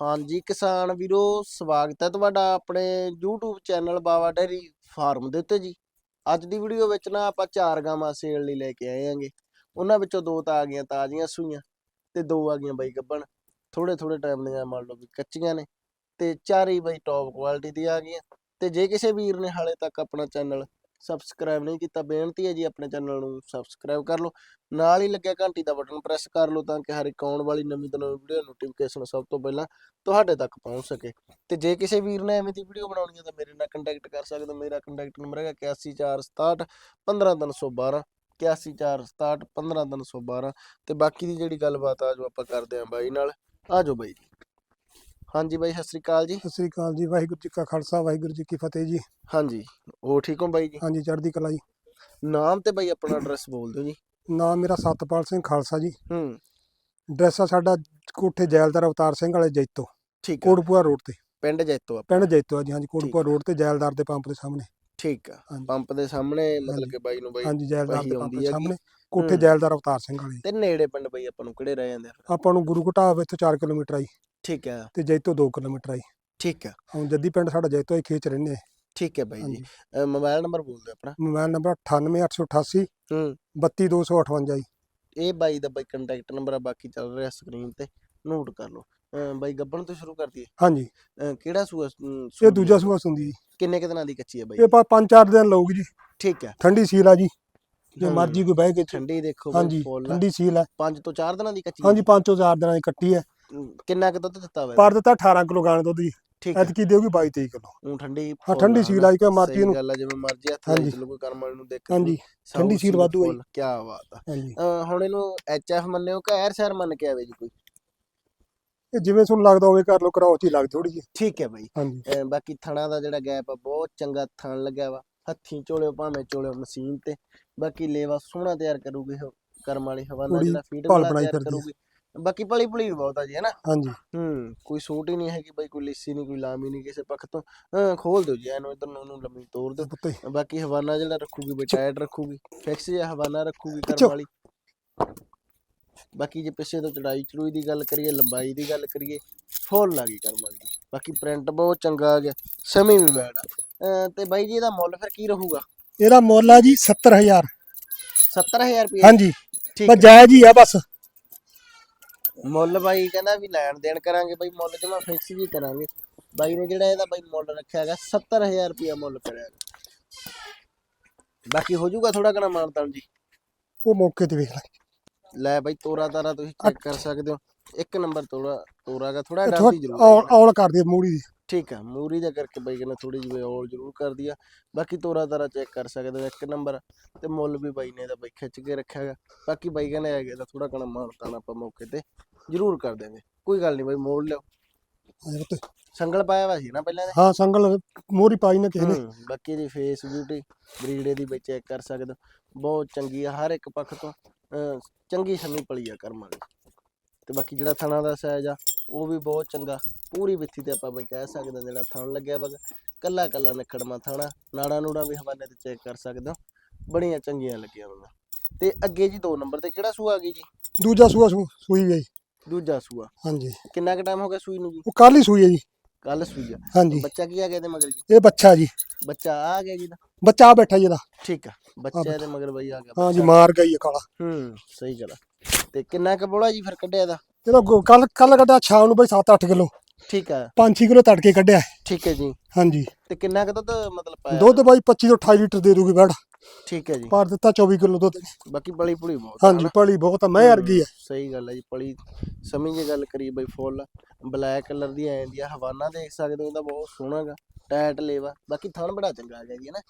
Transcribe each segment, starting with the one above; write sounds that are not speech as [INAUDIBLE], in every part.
ਹਾਂਜੀ, ਕਿਸਾਨ ਵੀਰੋ, ਸਵਾਗਤ ਹੈ ਤੁਹਾਡਾ ਆਪਣੇ YouTube channel Bawa dairy farm ਦੇ ਉੱਤੇ ਜੀ। ਅੱਜ ਦੀ ਵੀਡੀਓ ਵਿੱਚ ਨਾ ਆਪਾਂ ਚਾਰ ਗਾਵਾਂ ਸੇਲ ਲਈ ਲੈ ਕੇ ਆਏ ਆਂਗੇ ਉਹਨਾਂ ਵਿੱਚੋਂ ਦੋ ਤਾਂ ਆ ਗਈਆਂ ਤਾਜ਼ੀਆਂ ਸੂਈਆਂ ਤੇ ਦੋ ਆ ਗਈਆਂ ਬਾਈ ਗੱਬਣ। ਥੋੜੇ ਥੋੜੇ ਟਾਈਮ ਦੀਆਂ ਮੰਨ ਲਓ ਵੀ ਕੱਚੀਆਂ ਨੇ ਤੇ ਚਾਰ ਹੀ ਬਾਈ ਟੌਪ ਕੁਆਲਿਟੀ ਦੀਆਂ ਆ ਗਈਆਂ। ਤੇ ਜੇ ਕਿਸੇ ਵੀਰ ਨੇ ਹਾਲੇ ਤੱਕ ਆਪਣਾ ਚੈਨਲ ਸਬਸਕ੍ਰਾਈਬ ਨਹੀਂ ਕੀਤਾ, ਬੇਨਤੀ ਹੈ ਜੀ ਆਪਣੇ ਚੈਨਲ ਨੂੰ ਸਬਸਕ੍ਰਾਈਬ ਕਰ ਲਓ। ਨਾਲ ਹੀ ਲੱਗਿਆ ਘੰਟੀ ਦਾ ਬਟਨ ਪ੍ਰੈਸ ਕਰ ਲਓ ਤਾਂ ਕਿ ਹਰ ਇੱਕ ਆਉਣ ਵਾਲੀ ਨਵੀਂ ਤੋਂ ਨਵੀਂ ਵੀਡੀਓ ਨੋਟੀਫਿਕੇਸ਼ਨ ਸਭ ਤੋਂ ਪਹਿਲਾਂ ਤੁਹਾਡੇ ਤੱਕ ਪਹੁੰਚ ਸਕੇ। ਤੇ ਜੇ ਕਿਸੇ ਵੀਰ ਨੇ ਐਵੇਂ ਦੀ ਵੀਡੀਓ ਬਣਾਉਣੀ ਹੈ ਤਾਂ ਮੇਰੇ ਨਾਲ ਕੰਟੈਕਟ ਕਰ ਸਕਦੇ ਹੋ। ਮੇਰਾ ਕੰਟੈਕਟ ਨੰਬਰ ਹੈਗਾ 8146 15312 8146 15312 ਤੇ ਬਾਕੀ ਦੀ ਜਿਹੜੀ ਗੱਲਬਾਤ ਆ ਜੋ ਆਪਾਂ ਕਰਦੇ ਆਂ ਬਾਈ ਨਾਲ। ਆ ਜਾਓ ਬਾਈ ਜੀ। ਹਾਂਜੀ ਬਾਈ ਸਤਿ ਸ੍ਰੀ ਅਕਾਲ ਜੀ। ਸਤਿ ਸ੍ਰੀ ਅਕਾਲ ਜੀ ਵਾਹਿਗੁਰੂ ਜੀ ਕਾ ਖਾਲਸਾ ਵਾਹਿਗੁਰੂ ਜੀ ਕੀ ਫਤਿਹ ਜੀ। ਹਾਂਜੀ ਉਹ ਠੀਕ ਹੋ ਬਾਈ ਜੀ? ਹਾਂਜੀ ਚੜ੍ਹਦੀ ਕਲਾ ਜੀ। ਨਾਮ ਤੇ ਬਾਈ ਆਪਣਾ ਐਡਰੈਸ ਬੋਲ ਦਿਓ ਜੀ। ਨਾਮ ਮੇਰਾ ਸਤਪਾਲ ਸਿੰਘ ਖਾਲਸਾ ਜੀ। ਹੂੰ। ਐਡਰੈਸ ਆ ਸਾਡਾ ਕੋਠੇ ਜੈਲਦਾਰ ਅਵਤਾਰ ਸਿੰਘ ਵਾਲੇ ਜੈਤੋ ਠੀਕ ਆ। ਕੋਟਪੂਰਾ ਰੋਡ ਤੇ। ਪਿੰਡ ਜੈਤੋ ਆ ਪਿੰਡ ਜੈਤੋ ਆ ਜੀ ਹਾਂਜੀ ਕੋਟਪੂਰਾ ਰੋਡ ਤੇ ਜੈਲਦਾਰ ਦੇ ਪੰਪ ਦੇ ਸਾਹਮਣੇ। ਠੀਕ ਆ। ਹਾਂਜੀ। ਪੰਪ ਦੇ ਸਾਹਮਣੇ ਮਤਲਬ। ਕਿ ਬਾਈ ਨੂੰ ਬਾਈ ਹਾਂਜੀ ਜੈਲਦਾਰ ਦੇ ਪੰਪ ਆਉਂਦੀ ਦੇ ਹੈਗੀ। ਸਾਹਮਣੇ ਕੋਠੇ ਹੂੰ। ਜੈਲਦਾਰ ਅਵਤਾਰ ਸਿੰਘ ਵਾਲੇ। ਤੇ ਨੇੜੇ ਪਿੰਡ ਬਾਈ ਆਪਾਂ ਨੂੰ ਕਿਹੜੇ ਰਹਿ ਜਾਂਦੇ ਆ ਫਿਰ? ਆਪਾਂ ਨੂੰ ਗੁਰੂ ਘਟਾਵ ਇੱਥੋਂ 4 ਕਿਲੋਮੀਟਰ ਆਈ ਠੀਕ ਆ ਤੇ ਜੈਤੋ 2 ਕਿਲੋਮੀਟਰ ਆਈ ਠੀਕ ਆ ਹੁਣ ਜੱਦੀ ਪਿੰਡ ਸਾਡਾ ਜੈਤੋ ਹੀ ਖੇਚ ਰਹਿੰਦੇ ਆ। ਠੀਕ ਹੈ ਬਾਈ ਜੀ। ਮੋਬਾਈਲ ਨੰਬਰ ਬੋਲ ਦਿਓ ਆਪਣਾ। ਮੋਬਾਈਲ ਨੰਬਰ 98888 ਹੂੰ। 32258 ਜੀ। ਇਹ ਬਾਈ ਦਾ ਬਾਈ ਕੰਟੈਕਟ ਨੰਬਰ ਆ ਬਾਕੀ ਚੱਲ ਰਿਹਾ ਸਕਰੀਨ ਤੇ। ਨੋਟ ਕਰ ਲਓ। ਬਾਈ ਗੱਬਣ ਤੋਂ ਸ਼ੁਰੂ ਕਰ ਦਈਏ ਹਾਂਜੀ। ਕਿਹੜਾ ਸੂਆ ਇਹ ਦੂਜਾ ਆ? ਸੂਆ ਸੁੰਦੀ ਜੀ। ਕਿੰਨੇ ਕੁ ਦਿਨਾਂ ਦੀ ਕੱਚੀ ਹੈ ਬਾਈ? ਇਹ ਪਾ 5-4 ਦਿਨ ਲਊਗੀ ਜੀ। ਠੀਕ ਹੈ। ਠੰਡੀ ਸੀਲ ਆ ਜੀ। ਜੇ ਹੂੰ। ਮਰਜ਼ੀ ਕੋਈ ਬਹਿ ਕੇ ਠੰਡੀ ਦੇਖੋ ਹਾਂਜੀ ਠੰਡੀ ਸੀਲ ਹੈ 5 ਤੋਂ 4 ਦਿਨਾਂ ਦੀ ਕੱਚੀ ਹਾਂਜੀ 5-4 ਦਿਨਾਂ ਦੀ ਕੱਟੀ ਹੈ ਹੈ। ਕਿੰਨਾ ਕੁ ਦੁੱਧ ਦਿੱਤਾ ਹੋਇਆ ਪਰ ਦਿੱਤਾ 18 ਕਿਲੋ ਗਾਣ ਦੁੱਧ ਜੀ। ਠੀਕ ਹੈ। ਐਤਕੀ ਦੇਊਗੀ 22-23 ਕਿਲੋ ਉਹ ਠੰਡੀ ਹਾਂ ਠੰਡੀ ਸੀਲ। ਆਈ ਕਿ ਮਰਜ਼ੀ ਨੂੰ ਗੱਲ ਆ ਜਿਵੇਂ ਮਰਜ਼ੀ ਹੱਥ ਚਲੋ ਕੋਈ ਕਰਮ ਵਾਲੇ ਨੂੰ ਦੇਖ ਹਾਂਜੀ ਠੰਡੀ ਸੀਲ ਵਾਧੂ ਆਈ। ਕੀ ਬਾਤ ਆ। ਹੁਣ ਇਹਨੂੰ ਐਚਐਫ ਮੰਨਿਓ ਕਿ ਐਰ ਸ਼ਹਿਰ ਮੰਨ ਕੇ ਆਵੇ ਜੀ ਕੋਈ? ਇਹ ਜਿਵੇਂ ਤੁਹਾਨੂੰ ਲੱਗਦਾ ਹੋਵੇ ਕਰ ਲੋ ਕਰਾਓ ਚ ਲੱਗ ਥੋੜੀ ਜੀ ਠੀਕ ਹੈ ਬਾਈ। ਬਾਕੀ ਥਣਾ ਦਾ ਜਿਹੜਾ ਗੈਪ ਆ ਬਹੁਤ ਚੰਗਾ ਥਣ ਲੱਗਿਆ ਵਾ। ਹੱਥੀਂ ਝੋਲਿਓ ਭਾਵੇਂ ਝੋਲਿਓ ਮਸ਼ੀਨ ਤੇ। ਬਾਕੀ ਲੇਵਾ ਸੋਹਣਾ ਤਿਆਰ ਕਰੂਗੀ ਕਰਮ ਵਾਲੀ ਪੂਰੀ ਜਿਹੜਾ ਫੀਡ ਵਾਲਾ ਤਿਆਰ। ਕਰੂਗੀ। ਬਾਕੀ ਭਲੀ ਭਲੀ ਵੀ ਬਹੁਤ ਆ ਜੀ ਹੈਨਾ? ਹਾਂਜੀ। ਹੂੰ ਕੋਈ ਸੂਟ ਹੀ ਨਹੀਂ ਹੈਗੀ ਬਾਈ ਕੋਈ ਲਿੱਸੀ ਨਹੀਂ ਕੋਈ ਲਾਮੀ ਨਹੀਂ ਕਿਸੇ ਪੱਖ ਤੋਂ। ਅਹ ਖੋਲ ਦਿਓ ਜੀ ਇਹਨੂੰ ਇਧਰ ਨੂੰ ਉਹਨੂੰ ਲੰਮੀ ਤੋੜ ਦਿਓ। ਪੁੱਤੇ ਬਾਕੀ ਹਵਾਨਾ ਜਿਹੜਾ ਰੱਖੂਗੀ ਬਈ ਰੱਖੂਗੀ। ਫਿਕਸ ਜਿਹਾ ਹਵਾਨਾ ਰੱਖੂਗੀ ਕਰਮ। ਵਾਲੀ। ਬਾਕੀ ਜੇ ਪਿੱਛੇ ਤੋਂ ਚੜਾਈ ਚੜੂਈ ਦੀ ਗੱਲ ਕਰੀਏ ਲੰਬਾਈ ਦੀ ਗੱਲ ਕਰੀਏ ਫੁੱਲ ਲੱਗੀ ਕਰਮ ਵਾਲੀ ਦੀ। ਬਾਕੀ ਪ੍ਰਿੰਟ ਬਹੁਤ ਚੰਗਾ ਆ ਗਿਆ ਸਮੀ ਵੀ ਬੈਡ ਆ। ਅਹ ਤੇ ਬਾਈ ਜੀ ਇਹਦਾ ਮੁੱਲ ਫਿਰ ਕੀ ਰਹੂਗਾ? ਇਹਦਾ ਮੁੱਲ ਆ ਜੀ 70000 70000 ਰੁਪਏ ਹਾਂਜੀ। ਠੀਕ ਬਸ ਹੈ। ਜਾਇਜ਼ ਹੀ ਆ ਬਸ। ਮੁੱਲ ਬਾਈ ਕਹਿੰਦਾ ਵੀ ਲੈਣ ਦੇਣ ਕਰਾਂਗੇ ਬਾਈ ਮੁੱਲ ਜਮਾ ਫਿਕਸ ਵੀ ਕਰਾਂਗੇ। ਬਾਈ ਨੇ ਜਿਹੜਾ ਇਹਦਾ ਬਾਈ ਮੁੱਲ ਰੱਖਿਆ ਹੈਗਾ 70000 ਰੁਪਏ ਮੁੱਲ ਕਰਿਆ ਹੈਗਾ। ਬਾਕੀ ਹੋ ਜਾਊਗਾ ਥੋੜਾ ਘਣਾ ਮਾਨਤਾਨ ਜੀ। ਉਹ ਮੌਕੇ ਤੇ ਵੇਖ ਲੈ ਲੈ ਬਾਈ ਤੋਰਾ ਤਾਰਾ ਤੁਸੀਂ ਚੈੱਕ ਕਰ ਸਕਦੇ ਹੋ। ਇੱਕ ਨੰਬਰ ਤੋਰਾ ਤੋਰਾਗਾ ਥੋੜਾ ਇਹ ਡਰਦੀ ਜ਼ਰੂਰ ਔਲ। ਔਲ ਕਰ ਦੇ ਮੂੜੀ ਦੀ। ਠੀਕ ਆ ਮੂਰੀ ਦਾ ਕਰਕੇ ਬਾਈ ਕਹਿੰਦਾ ਥੋੜੀ ਜਿਹੀ ਔਲ ਜ਼ਰੂਰ ਕਰਦੀ ਆ ਬਾਕੀ ਤੋਰਾ ਤਾਰਾ ਚੈੱਕ ਕਰ ਸਕਦੇ ਹੋ ਇੱਕ ਨੰਬਰ। ਤੇ ਮੁੱਲ ਵੀ ਬਾਈ ਨੇ ਇਹਦਾ ਬਾਈ ਖਿੱਚ ਕੇ ਰੱਖਿਆ ਹੈਗਾ। ਬਾਕੀ ਬਾਈ ਕਹਿੰਦਾ ਹੈਗਾ ਤਾਂ ਥੋੜਾ ਘਣਾ ਮਾਨਤਾਨ ਆਪਾਂ ਮੌਕੇ ਤੇ ਜ਼ਰੂਰ ਕਰ ਦੇਵਾਂਗੇ ਕੋਈ ਗੱਲ ਨਹੀਂ ਬਾਈ ਮੋੜ ਲਿਓ। ਹਾਂਜੀ ਪੁੱਤੇ। ਸੰਗਲ ਪਾਇਆ ਵਾ ਸੀ ਨਾ ਪਹਿਲਾਂ ਇਹਨੇ? ਹਾਂ ਸੰਗਲ ਮੋਰੀ ਪਾਈ ਨਾ ਕਿਸੇ ਨੇ। ਹੂੰ, ਬਾਕੀ ਦੀ ਫੇਸ ਬਿਊਟੀ ਬਰੀਡੇ ਦੀ ਵਿੱਚ ਚੈੱਕ ਕਰ ਸਕਦੇ ਹੋ। ਬਹੁਤ ਚੰਗੀ ਆ ਹਰ ਇੱਕ ਪੱਖ ਤੋਂ ਅਹ, ਚੰਗੀ ਸਮੀ ਪਲੀ ਆ ਕਰਮਾਂ ਦੀ। ਤੇ ਬਾਕੀ ਜਿਹੜਾ ਥਣਾ ਦਾ ਸਾਈਜ਼ ਆ ਉਹ ਵੀ ਬਹੁਤ ਚੰਗਾ। ਪੂਰੀ ਵਿੱਥੀ ਤੇ ਆਪਾਂ ਬਈ ਕਹਿ ਸਕਦੇ ਹਾਂ ਜਿਹੜਾ ਥਣ ਲੱਗਿਆ ਵਾ ਕੱਲਾ ਕੱਲਾ ਨਿਖੜਮਾ ਥਣਾ ਨਾੜਾ ਨੂੜਾ ਵੀ ਹਵਾਲੇ ਤੇ ਚੈੱਕ ਕਰ ਸਕਦੇ ਹੋ। ਬੜੀਆਂ ਚੰਗੀਆਂ ਲੱਗੀਆਂ ਮੈਨੂੰ ਤੇ ਅੱਗੇ ਜੀ ਦੋ ਨੰਬਰ ਤੇ ਕਿਹੜਾ ਸੂਆ ਆ ਗਈ ਜੀ? ਦੂਜਾ ਸੂਆ ਸੂ- ਸੂਈ ਗਈ ਦੂਜਾ ਸੂਆ। ਹਾਂਜੀ। ਕਿੰਨਾ ਕੁ ਟਾਈਮ ਹੋ ਗਿਆ ਸੂਈ ਨੂੰ ਜੀ? ਉਹ ਕੱਲ ਹੀ ਸੂਈ ਹੈ ਜੀ। ਕੱਲ ਸੂਈ ਆ। ਹਾਂਜੀ। ਬੱਚਾ ਕੀ ਆ ਗਿਆ ਇਹਦੇ ਮਗਰ ਜੀ? ਇਹ ਬੱਚਾ ਜੀ। ਬੱਚਾ ਆ ਗਿਆ ਜੀ ਦਾ ਬੱਚਾ ਆ ਬੈਠਾ ਜੀ ਇਹਦਾ। ਠੀਕ ਆ। ਬੱਚਾ ਇਹਦੇ ਮਗਰ ਬਈ ਆ ਗਿਆ। ਹਾਂ ਜੀ। ਮਾਰ ਗਈ ਕਾਲਾ। ਹੂੰ ਸਹੀ ਗੱਲ ਆ। ਤੇ ਕਿੰਨਾ ਕੁ ਬੋਲਾ ਜੀ ਫਿਰ ਕੱਢਿਆ ਦਾ ਇਹਦਾ ਕੱਲ ਕੱਲ ਕੱਢਿਆ ਸ਼ਾਮ ਨੂੰ ਬਈ 7-8 ਕਿਲੋ। ਠੀਕ ਆ। 5-6 ਕਿਲੋ ਤੜਕੇ ਕੱਢਿਆ। ਠੀਕ ਹੈ ਜੀ। ਹਾਂਜੀ। ਤੇ ਕਿੰਨਾ ਕੁ ਦੁੱਧ ਮਤਲਬ ਪਾਇਆ ਦੁੱਧ ਬਾਈ 25 ਤੋਂ 28 ਲੀਟਰ ਦੇ ਦੂਗੀ ਬੈੜ ਠੀਕ ਹੈ ਜੀ। ਪਰ ਦਿੱਤਾ 24 ਕਿਲੋ ਦੁੱਧ। ਬਾਕੀ ਪਲੀ ਪੁਲੀ ਬਹੁਤ ਆ ਹਾਂਜੀ? ਪਲੀ ਬਹੁਤ ਆ ਮੈਂ ਵਰਗੀ ਹੈ ਸਹੀ ਗੱਲ ਹੈ ਜੀ ਪਲੀ ਸਮਝ ਜੇ ਗੱਲ ਕਰੀਏ ਬਈ ਫੁੱਲ ਬਲੈਕ ਕਲਰ ਦੀ ਆ ਜਾਂਦੀ ਆ ਹਵਾਨਾ ਦੇਖ ਸਕਦੇ ਹੋ ਇਹਦਾ ਬਹੁਤ ਸੋਹਣਾ ਗਾ ਟੈਟ ਲੇਵਾ। ਬਾਕੀ ਥਣ ਬੜਾ ਚੰਗਾ ਆ ਗਿਆ ਜੀ ਨਾ?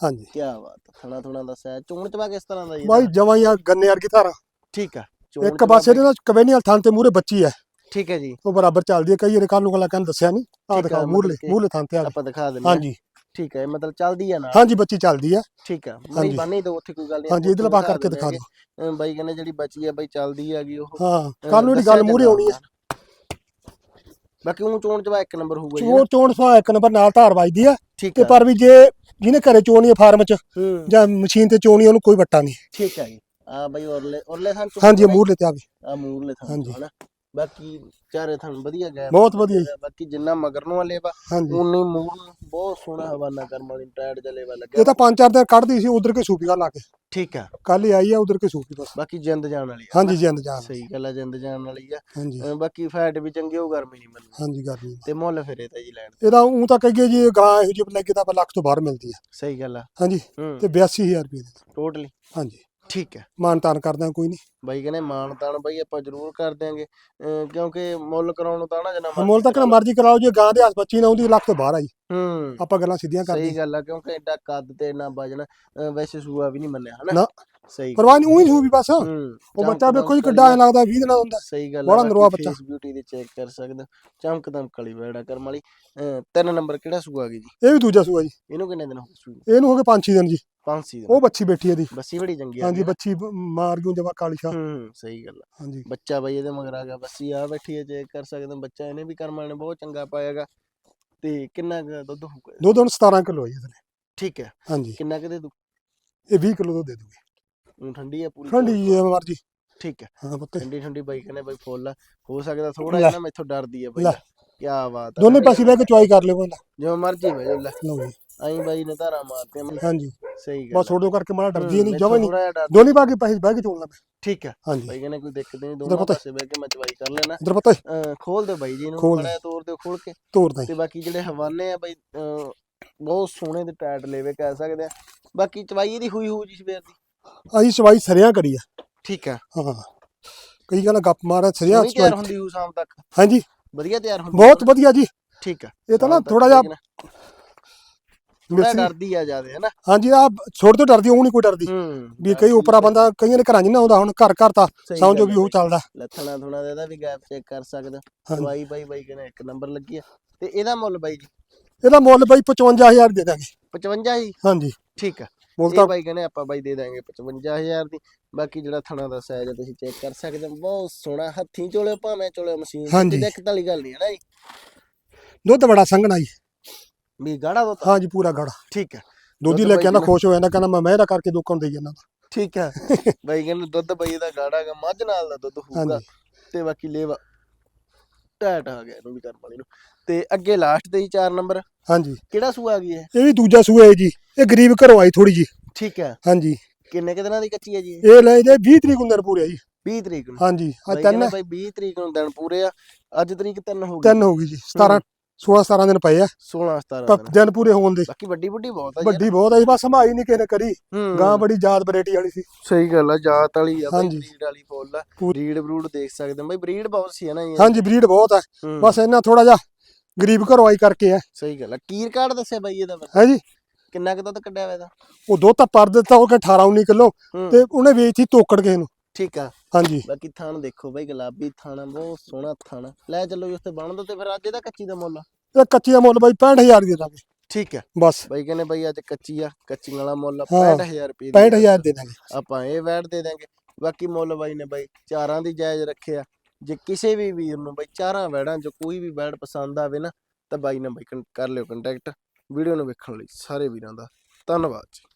ਹਾਂਜੀ। ਕੀ ਬਾਤ ਥਣਾ ਥੁਣਾ ਦਾ ਸਹਿ ਚੋਣ ਚਵਾ ਕਿਸ ਤਰ੍ਹਾਂ ਦਾ ਜੀ ਬਾਈ? ਜਮਾਂ ਹੀ ਆ ਗੰਨੇ ਵਰਗੀ ਧਾਰਾ। ਠੀਕ ਆ ਚੋਣ ਇੱਕ ਪਾਸੇ ਬਈ- ਦੇ ਨਾਲ ਕਵੈਨੀ ਵਾਲ ਥਾਂ ਤੇ ਮੂਰੇ ਬੱਚੀ ਹੈ ਠੀਕ ਹੈ ਜੀ। ਉਹ ਬਰਾਬਰ ਚੱਲਦੀ ਹੈ ਕਈ ਵਾਰ ਕੱਲ ਨੂੰ ਗਲਾ ਕਹਿੰਦਾ ਦੱਸਿਆ ਨਹੀਂ ਆ ਠੀਕ ਆ, ਦਿਖਾਓ ਮੂਰਲੇ ਮਤਲਬ ਕਿ ਮੂਰਲੇ ਥਾਂ ਤੇ ਆ ਆਪਾਂ ਦਿਖਾ ਦਿੰਦੇ ਹਾਂ। ਹਾਂਜੀ। ਠੀਕ ਹੈ ਮਤਲਬ ਚੱਲਦੀ ਆ ਨਾਲ। ਹਾਂਜੀ ਬੱਚੀ ਚੱਲਦੀ ਹੈ ਠੀਕ ਆ ਮਣੀ ਹਾਂਜੀ। ਬੰਨੀ ਦੋ ਉੱਥੇ ਕੋਈ ਗੱਲ ਨਹੀਂ ਹਾਂਜੀ ਇਧਰ ਪਾ ਕਰਕੇ ਦਿਖਾ ਦਿਓ। ਬਾਈ ਕਹਿੰਦੇ ਜਿਹੜੀ ਬਚੀ ਆ ਬਾਈ ਚੱਲਦੀ ਹੈਗੀ ਉਹ। ਹਾਂ ਕੱਲ ਨੂੰ ਜਿਹੜੀ ਦੱਸਿਆ ਗੱਲ ਮੂਰੇ ਜਾਂਦਾ। ਆਉਣੀ ਹੈ ਬਾਕੀ ਉਹ ਚੋਣ ਚਵਾ ਇੱਕ ਨੰਬਰ ਹੋਊਗਾ ਜੀ ਚੋਣ ਚੋਣ ਸਵਾ ਇੱਕ ਨੰਬਰ ਨਾਲ ਧਾਰ ਵੱਜਦੀ ਆ। ਠੀਕ ਤੇ ਪਰ ਵੀ ਜੇ ਜਿਹਨੇ ਘਰੇ ਚੋਣੀ ਹੈ ਫਾਰਮ 'ਚ ਹੂੰ। ਜਾਂ ਮਸ਼ੀਨ ਤੇ ਚੋਣੀ ਉਹਨੂੰ ਕੋਈ ਵੱਟਾ ਨਹੀਂ। ਠੀਕ ਹੈ ਜੀ। ਆ ਬਾਈ ਉਰਲੇ ਉਰਲੇ ਥਾਂ ਚੋਂ ਹਾਂਜੀ ਮੂਰਲੇ ਤੇ ਆਵੇ ਆ ਮੂਰਲੇ ਥਾਂ ਹਾਂਜੀ। ਹਨਾ ਬਾਕੀ ਚਾਰੇ ਥਣ ਵਧੀਆ ਗਏ। ਬਹੁਤ ਵਧੀਆ ਜੀ। ਬਾਕੀ ਜਿੰਨਾ ਮਗਰ ਨੂੰ ਵਾਲੇ ਵਾ ਹਾਂਜੀ। ਉਨੀ ਮੂਰ ਨੂੰ ਬਹੁਤ ਸੋਹਣਾ ਹਵਾਨਾ ਕਰਮ ਵਾਲੀ ਟਾਇਰ ਜਲੇ ਵਾ ਇਹ ਲੱਗਿਆ ਤਾਂ ਪੰਜ ਚਾਰ ਦਿਨ ਕੱਢਦੀ ਸੀ ਉਧਰ ਕੇ ਸੂਪੀ ਲਾ ਕੇ। ਠੀਕ ਆ। ਕੱਲ ਹੀ ਆਈ ਆ ਉਧਰ ਕੇ ਸੂਪੀ ਬਸ। ਬਾਕੀ ਜਿੰਦ ਜਾਣ ਵਾਲੀ ਆ। ਹਾਂਜੀ ਜਿੰਦ ਜਾਨ ਸਹੀ ਗੱਲ ਆ ਜਿੰਦ ਜਾਣ ਵਾਲੀ ਆ। ਹਾਂਜੀ। ਅਹ ਬਾਕੀ ਫੈਟ ਵੀ ਚੰਗੀ ਹੋ ਗਰਮੀ ਨਹੀਂ ਮੈਨੂੰ ਹਾਂਜੀ ਗਰਮੀ ਤੇ ਮੁੱਲ ਫਿਰੇ ਤਾਂ ਜੀ ਲੈਣ ਇਹਦਾ ਉਹ ਤਾਂ ਕਹੀਏ ਜੀ ਗਾਂ ਇਹੋ ਜਿਹੀ ਲੱਗੇ ਤਾਂ ਆਪਾਂ ਲੱਖ ਤੋਂ ਬਾਹਰ ਮਿਲਦੀ ਆ। ਸਹੀ ਗੱਲ ਆ। ਹਾਂਜੀ। ਹੂੰ। ਤੇ 82000 ਰੁਪਏ ਦੀ। ਟੋਟਲੀ ਹਾਂਜੀ। ਠੀਕ ਹੈ। ਮਾਨ ਤਾਨ ਕਰਦਾ ਕੋਈ ਨਹੀਂ ਬਾਈ ਕਹਿੰਦੇ ਮਾਨ ਤਾਨ ਬਾਈ ਆਪਾਂ ਜ਼ਰੂਰ ਕਰ ਦਿਆਂਗੇ। ਅਹ ਕਿਉਂਕਿ ਮੁੱਲ ਕਰਾਉਣ ਨੂੰ ਤਾਂ ਨਾ ਜਨਾ ਮੁੱਲ ਤੱਕ ਨਾ ਮਰਜ਼ੀ ਕਰਾਓ ਜੇ ਗਾਂ ਦੇ ਹੱਥ ਬੱਚੀ ਨਾ ਆਉਂਦੀ ਲੱਖ ਤੋਂ ਬਾਹਰ ਆਈ ਹੂੰ। ਆਪਾਂ ਗੱਲਾਂ ਸਿੱਧੀਆਂ ਕਰਦੇ ਸਹੀ ਗੱਲ ਆ ਕਿਉਂਕਿ ਐਡਾ ਕੱਦ ਤੇ ਇੰਨਾ ਵਜਨ ਅਹ ਵੈਸੇ ਸੂਆ ਵੀ ਨਹੀਂ ਮੰਨਿਆ ਹਨਾ? ਨਾ। ਸਹੀ ਪਰਵਾਹ ਨਹੀਂ ਉਹੀ ਸੂਪੀ ਬਸ। ਹੂੰ ਉਹ ਬੱਚਾ ਵੇਖੋ ਜੀ ਕਿੱਡਾ ਐਂ ਲੱਗਦਾ 20 ਦਿਨਾਂ ਦਾ ਹੁੰਦਾ। ਸਹੀ ਗੱਲ ਬੜਾ ਨਰਵਾ ਬੱਚਾ। ਬਿਊਟੀ ਦੇ ਚੈੱਕ ਕਰ ਸਕਦੇ। ਹੋ। ਚਮਕਦਮ ਕਲੀ ਬੈੜਾ ਕਰਮ ਵਾਲੀ। ਤਿੰਨ ਨੰਬਰ ਕਿਹੜਾ ਸੂਆ ਗਈ ਜੀ? ਇਹ ਵੀ ਦੂਜਾ ਸੂਆ ਜੀ। ਇਹਨੂੰ ਕਿੰਨੇ ਦਿਨ ਹੋ ਗਏ ਇਹਨੂੰ ਹੋ ਗਏ 5-6 ਦਿਨ ਜੀ। ਪੰਜ ਸੀ ਦਿਨ। ਉਹ ਬੱਚੀ ਬੈਠੀ ਇਹਦੀ। ਬੱਸੀ ਬੜੀ ਚੰਗੀ ਆ ਹਾਂਜੀ ਬੱਚੀ ਮਾਰ ਗਈ ਜਮਾ ਕਾਲੀ ਸ਼ਾਹ ਹੂੰ ਸਹੀ ਗੱਲ ਹਾਂਜੀ। ਬੱਚਾ ਬਈ ਇਹਦੇ ਮਗਰ ਆ ਗਿਆ। ਬੱਸੀ ਆ ਬੈਠੀ ਹੈ ਚੈੱਕ ਕਰ ਸਕਦੇ। ਹੋ ਬੱਚਾ ਇਹਨੇ ਵੀ ਕਰਮਾਂ ਨੇ ਬਹੁਤ ਚੰਗਾ ਪਾਇਆਗਾ ਤੇ ਕਿੰਨਾ ਦੁੱਧ ਹੋਊਗਾ ਦੁੱਧ ਹੁਣ 17 ਕਿਲੋ ਹੈ ਇਹਦੇ ਠੀਕ ਹੈ। ਹਾਂਜੀ। ਕਿੰਨਾ ਕੁ ਦੇ ਦੂ? ਇਹ 20 ਕਿਲੋ ਦੁੱਧ ਦੇ ਦੂਗੀ। ਹੁਣ ਠੰਡੀ ਆ ਪੂਰੀ ਠੰਡੀ ਜੀ ਮਰਜ਼ੀ। ਠੀਕ ਹੈ। ਹਾਂ ਪੁੱਤੇ। ਠੰਡੀ ਠੰਡੀ ਬਾਈ ਕਹਿੰਦੇ ਬਾਈ ਫੁੱਲ ਆ। ਹੋ ਸਕਦਾ ਥੋੜਾ ਲੈ। ਜਿਹਾ ਨਾ ਮੈਥੋਂ ਡਰਦੀ ਆ ਬਾਈ। ਲੈ। ਕੀ ਬਾਤ ਆ ਦੋਨੇ ਪਾਸੇ ਬਹਿ ਕੇ ਚੁਆਈ ਕਰ ਲਿਓ ਪਹਿਲਾਂ ਜਿਵੇਂ ਮਰਜ਼ੀ ਬਾਈ ਲੈ। ਲਓ ਜੀ। ਆਈ ਬਾਈ ਨੇ ਧਾਰਾ ਮਾਰਤੀਆਂ ਮੈਨੂੰ ਹਾਂਜੀ। ਸਹੀ ਗੱਲ ਬਸ ਛੋੜੋ ਕਰਕੇ ਮਾੜਾ ਡਰਦੀ ਨਹੀਂ ਹੂੰ, ਜਮਾ ਨਹੀਂ। ਦੋਨੇ ਬਾਕੀ ਪਾਸੇ ਬਹਿ ਕੇ ਚੋਲਣਾ ਮੈਂ ਠੀਕ ਹੈ ਹਾਂਜੀ। ਬਾਈ ਕਹਿੰਦੇ ਕੋਈ ਦਿੱਕਤ ਨਹੀਂ ਦੋਨੋਂ ਪਤਾ- ਪਾਸੇ ਬਹਿ ਕੇ ਮੈਂ ਚਵਾਈ ਕਰ ਲੈਣਾ ਇਧਰ ਪਤਾ। ਅਹ ਖੋਲ ਦਿਓ ਬਾਈ ਜੀ ਇਹਨੂੰ ਖੋਲ ਬੜਾ ਤੋੜ ਦਿਓ ਖੋਲ ਕੇ। ਤੋੜਦਾ ਤੇ ਬਾਕੀ ਜਿਹੜੇ ਹਵਾਨੇ ਆ ਬਾਈ ਅਹ ਬਹੁਤ ਸੋਹਣੇ ਤੇ ਟਾਇਟ ਲੈਵੇ ਕਹਿ ਸਕਦੇ ਆ। ਬਾਕੀ ਚਵਾਈ ਇਹਦੀ ਹੋਈ ਹੋਊ ਜੀ ਸਵੇਰ ਦੀ। ਅਸੀਂ ਚਵਾਈ ਸਰਿਆਂ ਕਰੀ ਆ। ਠੀਕ ਆ। ਹਾਂ। ਕਈ ਕਹਿੰਦਾ ਗੱਪ ਮਾਰਾ ਸਰਿਆਂ ਸੋਹਣੀ ਤਿਆਰ ਚਵਾਈ ਹੁੰਦੀ ਹੋਊ ਸ਼ਾਮ ਤੱਕ। ਹਾਂਜੀ। ਵਧੀਆ ਤਿਆਰ ਹੁੰਦੀ ਬਹੁਤ ਵਧੀਆ ਜੀ। ਠੀਕ ਆ। ਇਹ ਤਾਂ ਨਾ ਥੋੜਾ ਜਿਹਾ। ਥੋੜਾ ਡਰਦੀ ਆ ਜਾਦੇ ਹਨਾ ਹਾਂਜੀ ਆ ਛੋੜ ਤੋਂ ਡਰਦੀ ਉਹ ਨਹੀਂ ਕੋਈ ਡਰਦੀ। ਹੂੰ ਵੀ ਕਈ ਉਪਰਾ ਬੰਦਾ ਕਈਆਂ ਦੇ ਘਰਾਂ 'ਚ ਨਾ ਆਉਂਦਾ ਹੁਣ ਘਰ ਘਰ ਤਾਂ ਸਮਝੋ ਗੱਲ ਵੀ ਉਹ ਬਾਈ। ਚੱਲਦਾ। ਲੱਥਣਾ ਥੁਣਾ ਦੇ ਇਹਦਾ ਵੀ ਗੈਪ ਚੈੱਕ ਕਰ ਸਕਦਾ। ਦਵਾਈ ਬਾਈ ਬਾਈ ਕਹਿੰਦਾ ਇੱਕ ਨੰਬਰ ਲੱਗੀ ਆ। ਤੇ ਇਹਦਾ ਮੁੱਲ ਬਾਈ ਜੀ? ਇਹਦਾ ਮੁੱਲ ਬਈ 55000 ਦੇ ਦਾਂਗੇ। 55 ਹੀ ਹਾਂਜੀ। ਠੀਕ ਆ। ਮੁੱਲ ਤਾਂ ਬਾਈ ਕਹਿੰਦੇ ਆਪਾਂ ਬਾਈ ਦੇ ਦਾਂਗੇ 55000 ਦੀ ਬਾਕੀ ਜਿਹੜਾ ਥਣਾ ਦਾ ਸਾਈਜ਼ ਤੁਸੀਂ ਚੈੱਕ ਕਰ ਸਕਦੇ ਹੋ। ਬਹੁਤ ਸੋਹਣਾ ਹੱਥੀਂ ਚੋਲੇ ਭਾਵੇਂ ਚੋਲੇ ਮਸ਼ੀਨ। ਤੇ ਦਿੱਕਤ ਵਾਲੀ ਗੱਲ ਨਹੀਂ ਹੈ ਨਾ ਜੀ। ਦੁੱਧ ਬੜਾ ਸੰਘਣਾ ਜੀ। ਵੀ ਗਾੜਾ ਦੁੱਧ? ਹਾਂਜੀ ਪੂਰਾ ਗਾੜਾ। ਠੀਕ ਹੈ। ਦੁੱਧੀ ਦੁੱਧ ਲੈ ਕੇ ਆਂਦਾ? ਖੁਸ਼ ਹੋ ਜਾਂਦਾ ਕਹਿੰਦਾ ਮੈਂ ਮਹਿਰਾ ਕਰਕੇ ਲੋਕਾਂ ਨੂੰ ਦੇਈ ਜਾਂਦਾ ਠੀਕ ਹੈ। [LAUGHS] ਬਾਈ ਕਹਿੰਦੇ ਦੁੱਧ ਬਾਈ ਦਾ ਗਾੜਾ ਗਾ ਮੱਝ ਨਾਲ ਦਾ ਦੁੱਧ ਹੋਊਗਾ ਤੇ ਬਾਕੀ ਲੇਵਾ ਟੈਟ ਆ ਗਿਆ ਇਹਨੂੰ ਵੀ ਕਰਨ ਵਾਲੀ ਨੂੰ। ਤੇ ਅੱਗੇ ਲਾਸਟ ਤੇ ਹੀ 4 ਨੰਬਰ ਹਾਂਜੀ। ਕਿਹੜਾ ਸੂਆ ਆ ਗਈ ਹੈ ਇਹ ਵੀ ਦੂਜਾ ਸੂਆ ਹੈ ਜੀ। ਇਹ ਗਰੀਬ ਘਰੋਂ ਆਈ ਥੋੜੀ ਜੀ ਠੀਕ ਹੈ। ਹਾਂਜੀ। ਕਿੰਨੇ ਕੁ ਦਿਨਾਂ ਦੀ ਕੱਚੀ ਹੈ ਜੀ ਇਹ? ਇਹ ਲੈ ਜੇ 20 ਤਰੀਕ ਨੂੰ ਦਿਨ ਪੂਰੇ ਆ ਜੀ। 20 ਤਰੀਕ ਨੂੰ। ਹਾਂਜੀ ਬਾਈ ਕਹਿੰਦੇ ਤਿੰਨ ਬਾਈ 20 ਤਰੀਕ ਨੂੰ ਦਿਨ ਪੂਰੇ ਆ। ਅੱਜ ਤਰੀਕ 3 ਹੋ ਗਈ। ਤਿੰਨ ਹੋ ਗਈ ਜੀ। 17 16 17 ਦਿਨ ਪਏ ਆ। 16 17 ਪਰ ਦਿਨ। ਦਿਨ ਪੂਰੇ ਹੋਣ ਦੇ। ਬਾਕੀ ਵੱਡੀ ਵੱਡੀ ਬਹੁਤ ਆ ਜੀ। ਵੱਡੀ ਬਹੁਤ ਆਈ ਬਸ ਸੰਭਾਈ ਨਹੀਂ ਕਿਸੇ ਨੇ ਕਰੀ। ਹੂੰ। ਗਾਂ ਬੜੀ ਯਾਦ ਵੈਰਾਈਟੀ ਵਾਲੀ ਸੀ। ਸਹੀ ਗੱਲ ਆ ਜਾਤ ਵਾਲੀ ਆ ਬਾਈ ਹਾਂਜੀ। ਬਰੀਡ ਵਾਲੀ ਫੁੱਲ ਆ। ਪੂਰੀ। ਬਰੀਡ ਬਰੂਡ ਦੇਖ ਸਕਦੇ ਹੋ ਬਾਈ ਬਰੀਡ ਬਹੁਤ ਸੀ ਹੈ ਨਾ ਜੀ। ਹਾਂਜੀ ਬਰੀਡ ਬਹੁਤ ਆ। ਹੂੰ, ਬਸ ਇਹਨਾਂ ਥੋੜਾ ਜਿਹਾ ਗਰੀਬ ਘਰੋਂ ਆਈ ਕਰਕੇ ਆ। ਸਹੀ ਗੱਲ ਆ। ਕੀਰ ਕਾਰਡ ਦੱਸਿਆ ਬਾਈ ਇਹਦਾ ਫਿਰ? ਹੈ ਜੀ? ਕਿੰਨਾ ਕੁ ਦੁੱਧ ਕੱਢਿਆ ਇਹਦਾ? ਉਹ ਦੁੱਧ ਤਾਂ ਪਰ ਦਿੱਤਾ ਉਹ ਕਿ 18 19 ਕਿਲੋ। ਹੂੰ। ਤੇ ਉਹਨੇ ਵੇਚਤੀ ਤੋਕੜ ਕਿਸੇ ਨੂੰ। ਠੀਕ ਆ। ਹਾਂਜੀ। ਬਾਕੀ ਥਣ ਦੇਖੋ ਬਾਈ ਗੁਲਾਬੀ ਥਣ ਬਹੁਤ ਸੋਹਣਾ ਥਣ ਲੈ ਚੱਲੋ ਜੀ ਉੱਥੇ ਬਣ ਦੋ ਤੇ ਫਿਰ ਅੱਜ ਇਹਦਾ ਕੱਚੀ ਦਾ ਮੁੱਲ ਇਹ ਕੱਚੀ ਦਾ ਮੁੱਲ ਬਾਈ 65000 ਦੇ ਦਾਂਗੇ ਠੀਕ ਹੈ ਬਸ। ਬਾਈ ਕਹਿੰਦੇ ਬਾਈ ਅੱਜ ਕੱਚੀ ਆ ਕੱਚੀਆਂ ਵਾਲਾ ਮੁੱਲ ਆ ਹਾਂ, 65000 ਰੁਪਏ ਦੀ 65000 ਦੇ ਦਾਂਗੇ। ਆਪਾਂ ਇਹ ਵੈਟ ਦੇ ਦਾਂਗੇ। ਬਾਕੀ ਮੁੱਲ ਬਾਈ ਨੇ ਬਾਈ ਚਾਰਾਂ ਦੀ ਜਾਇਜ਼ ਰੱਖਿਆ ਜੇ ਕਿਸੇ ਵੀ ਵੀਰ ਨੂੰ ਬਾਈ ਚਾਰਾਂ ਵੈੜਾਂ ਚ ਕੋਈ ਵੀ ਵੈੜ ਪਸੰਦ ਆਵੇ ਨਾ, ਤਾਂ ਬਾਈ ਨਾਲ ਬਾਈ ਕਨ- ਕਰ ਲਿਓ ਕੰਟੈਕਟ ਵੀਡੀਓ ਨੂੰ ਵੇਖਣ ਲਈ ਸਾਰੇ ਵੀਰਾਂ ਦਾ, ਧੰਨਵਾਦ ਜੀ।